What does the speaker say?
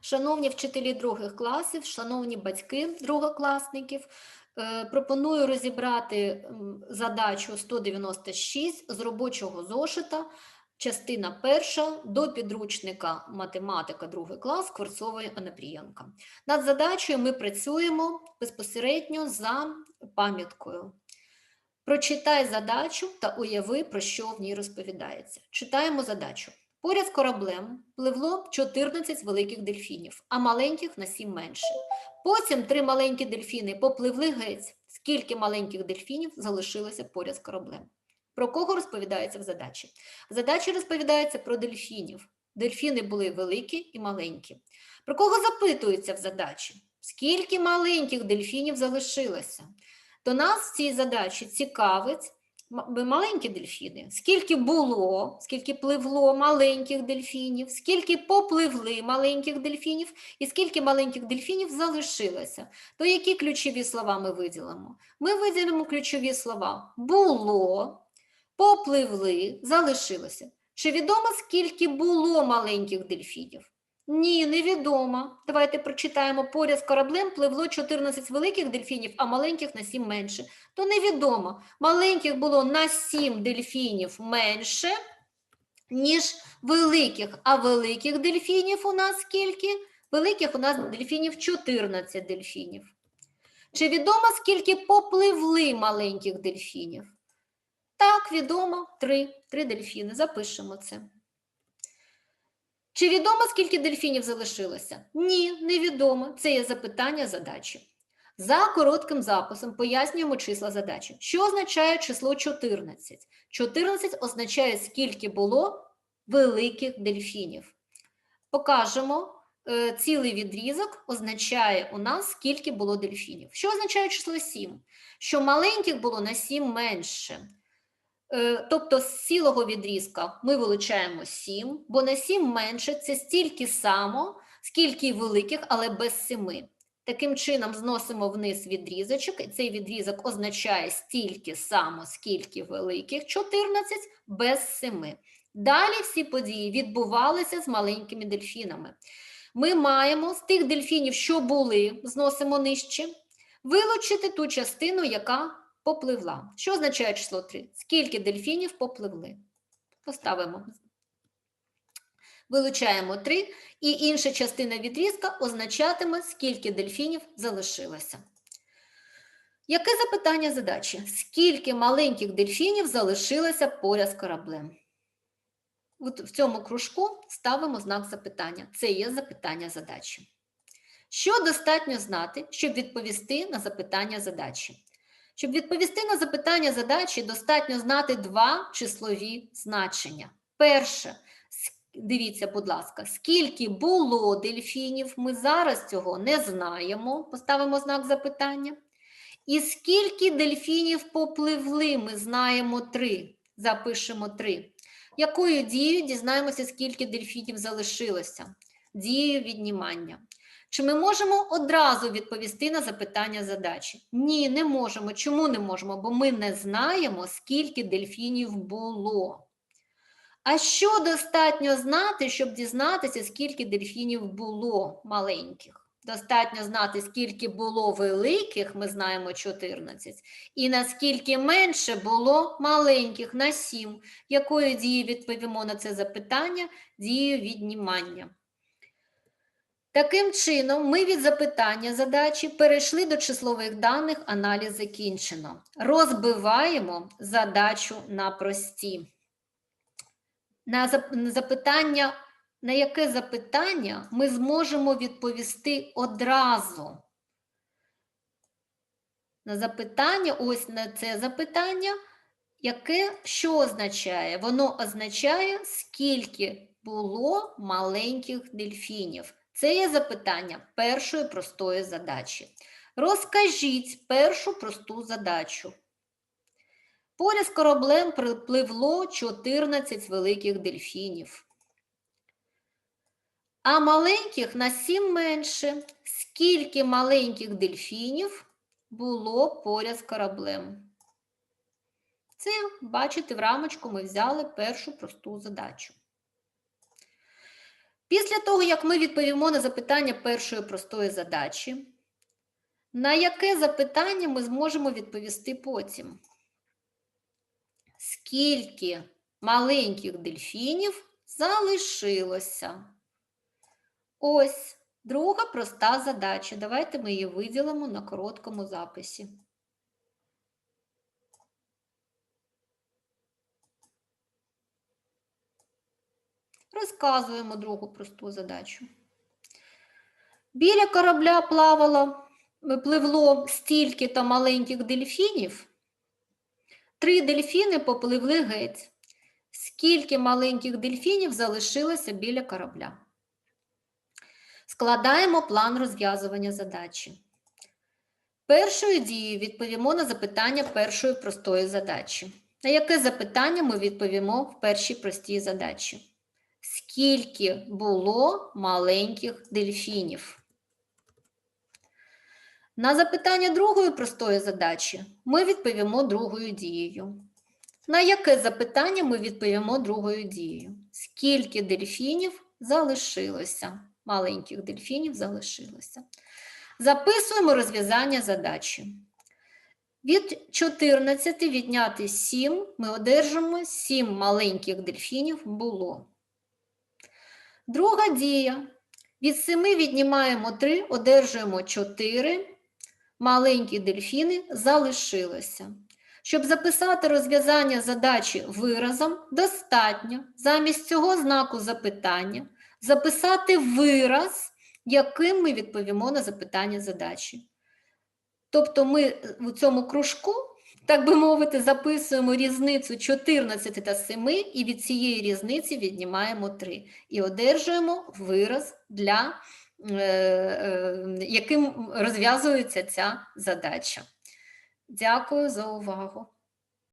Шановні вчителі других класів, шановні батьки другокласників, е, пропоную розібрати задачу 196 з робочого зошита, частина перша до підручника математика другий клас Кворцової Анапрієнка. Над задачею ми працюємо безпосередньо за пам'яткою. Прочитай задачу та уяви, про що в ній розповідається. Читаємо задачу. Поряд з кораблем пливло 14 великих дельфінів, а маленьких на 7 менше. Потім три маленькі дельфіни попливли геть. Скільки маленьких дельфінів залишилося поряд з кораблем? Про кого розповідається в задачі? В задачі розповідається про дельфінів. Дельфіни були великі і маленькі. Про кого запитується в задачі? Скільки маленьких дельфінів залишилося? До нас в цій задачі цікавить маленькі дельфіни. Скільки було, скільки пливло маленьких дельфінів, скільки попливли маленьких дельфінів, і скільки маленьких дельфінів залишилося. То які ключові слова ми виділимо? Ми виділимо ключові слова: було, попливли, залишилося. Чи відомо, скільки було маленьких дельфінів? Ні, невідомо. Давайте прочитаємо. Поряд з кораблем пливло 14 великих дельфінів, а маленьких на 7 менше. То невідомо. Маленьких було на 7 дельфінів менше, ніж великих. А великих дельфінів у нас скільки? Великих у нас дельфінів 14 дельфінів. Чи відомо, скільки попливли маленьких дельфінів? Так, відомо. Три. Три дельфіни. Запишемо це. Чи відомо, скільки дельфінів залишилося? Ні, невідомо. Це є запитання задачі. За коротким записом пояснюємо числа задачі. Що означає число 14? 14 означає, скільки було великих дельфінів. Покажемо. Е, Цілий відрізок означає у нас, скільки було дельфінів. Що означає число 7? Що маленьких було на 7 менше. Е, Тобто з цілого відрізка ми вилучаємо 7, бо на 7 менше це стільки само, скільки й великих, але без 7. Таким чином зносимо вниз відрізочок, і цей відрізок означає стільки само, скільки великих 14 без 7. Далі всі події відбувалися з маленькими дельфінами. Ми маємо з тих дельфінів, що були, зносимо нижче, вилучити ту частину, яка попливла. Що означає число 3? Скільки дельфінів попливли? Поставимо. Вилучаємо 3, і інша частина відрізка означатиме, скільки дельфінів залишилося. Яке запитання задачі? Скільки маленьких дельфінів залишилося поряд з кораблем? От в цьому кружку ставимо знак запитання. Це є запитання задачі. Що достатньо знати, щоб відповісти на запитання задачі? Щоб відповісти на запитання задачі, достатньо знати два числові значення. Перше, дивіться, будь ласка, скільки було дельфінів, ми зараз цього не знаємо, поставимо знак запитання. І скільки дельфінів попливли, ми знаємо три, запишемо три. Якою дією дізнаємося, скільки дельфінів залишилося? Дією віднімання. Чи ми можемо одразу відповісти на запитання задачі? Ні, не можемо. Чому не можемо? Бо ми не знаємо, скільки дельфінів було. А що достатньо знати, щоб дізнатися, скільки дельфінів було маленьких? Достатньо знати, скільки було великих, ми знаємо 14, і наскільки менше було маленьких на 7. Якою дією відповімо на це запитання? Дією віднімання. Таким чином, ми від запитання задачі перейшли до числових даних, аналіз закінчено. Розбиваємо задачу на прості. На запитання, на яке запитання ми зможемо відповісти одразу. На запитання, ось на це запитання, яке що означає? Воно означає, скільки було маленьких дельфінів. Це є запитання першої простої задачі. Розкажіть першу просту задачу. Поряд з кораблем припливло 14 великих дельфінів. А маленьких на 7 менше. Скільки маленьких дельфінів було поряд з кораблем? Це, бачите, в рамочку ми взяли першу просту задачу. Після того, як ми відповімо на запитання першої простої задачі, на яке запитання ми зможемо відповісти потім? Скільки маленьких дельфінів залишилося? Ось друга проста задача. Давайте ми її виділимо на короткому записі. Розказуємо другу просту задачу. Біля корабля плавало, пливло стільки-то маленьких дельфінів. Три дельфіни попливли геть. Скільки маленьких дельфінів залишилося біля корабля? Складаємо план розв'язування задачі. Першою дією відповімо на запитання першої простої задачі. На яке запитання ми відповімо в першій простій задачі? Скільки було маленьких дельфінів? На запитання другої простої задачі ми відповімо другою дією. На яке запитання ми відповімо другою дією? Скільки дельфінів залишилося? Маленьких дельфінів залишилося. Записуємо розв'язання задачі. Від 14 відняти 7 ми одержимо 7 маленьких дельфінів було. Друга дія. Від 7 віднімаємо 3, одержуємо 4. Маленькі дельфіни залишилося. Щоб записати розв'язання задачі виразом, достатньо замість цього знаку запитання записати вираз, яким ми відповімо на запитання задачі. Тобто ми у цьому кружку, так би мовити, записуємо різницю 14 та 7 і від цієї різниці віднімаємо 3. І одержуємо вираз, для, е, е, яким розв'язується ця задача. Дякую за увагу.